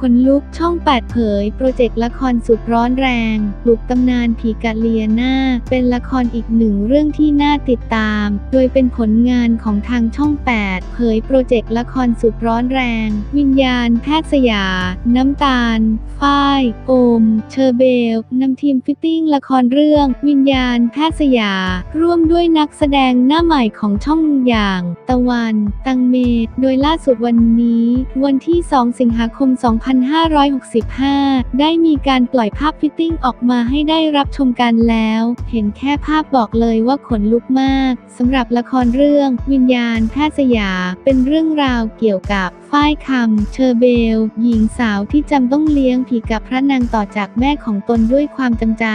คนลุกช่อง 8 เผย โปรเจกต์ละครสุดร้อนแรงปลุกตำนานผีกะเลียนาเป็นละครอีกหนึ่งเรื่องที่น่าติดตาม โดยเป็นผลงานของทางช่อง 8 เผยโปรเจกต์ละครสุดร้อนแรง วิญญาณแพทย์สยา น้ำตาล ฝ้าย โอม เชอร์เบลนำทีมฟิตติ้งละครเรื่อง วิญญาณแพทย์สยา ร่วมด้วยนักแสดงหน้าใหม่ของช่องอย่าง ตะวัน ตังเม โดยล่าสุดวันนี้ วันที่ 2 สิงหาคม 2 5 2565 ได้มีการปล่อยภาพฟิตติ้งออกมาให้ได้รับชมกันแล้ว เห็นแค่ภาพบอกเลยว่าขนลุกมากสำหรับละครเรื่อง วิญญาณแพทย์สยา เป็นเรื่องราวเกี่ยวกับฝ้ายคำเชอร์เบล หญิงสาวที่จำต้องเลี้ยงผีกับพระนางต่อจากแม่ของตนด้วยความจำใจ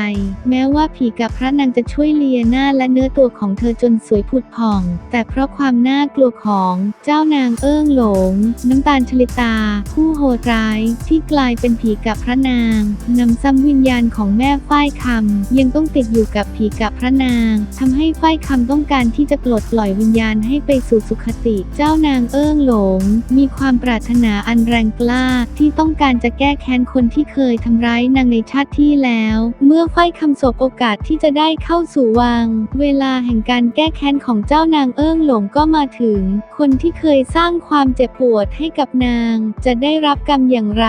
แม้ว่าผีกับพระนางจะช่วยเลียหน้าและเนื้อตัวของเธอจนสวยผุดผ่อง แต่เพราะความน่ากลัวของเจ้านางเอิ้งหลง น้ำตาลชลิตา ผู้โหดร้ายที่กลายเป็นผีกับพระนางนำซ้ำวิญญาณของแม่ฝ้ายคำยังต้องติดอยู่กับผีกับพระนางทำให้ฝ้ายคำต้องการที่จะปลดปล่อยวิญญาณให้ไปสู่สุคติ เจ้านางเอิ้งหลง มีความปรารถนาอันแรงกล้าที่ต้องการจะแก้แค้นคนที่เคยทำร้ายนางในชาติที่แล้ว เมื่อฝ้ายคำสบโอกาสที่จะได้เข้าสู่วัง เวลาแห่งการแก้แค้นของเจ้านางเอิ้งหลงก็มาถึง คนที่เคยสร้างความเจ็บปวดให้กับนาง จะได้รับกรรมอย่างไร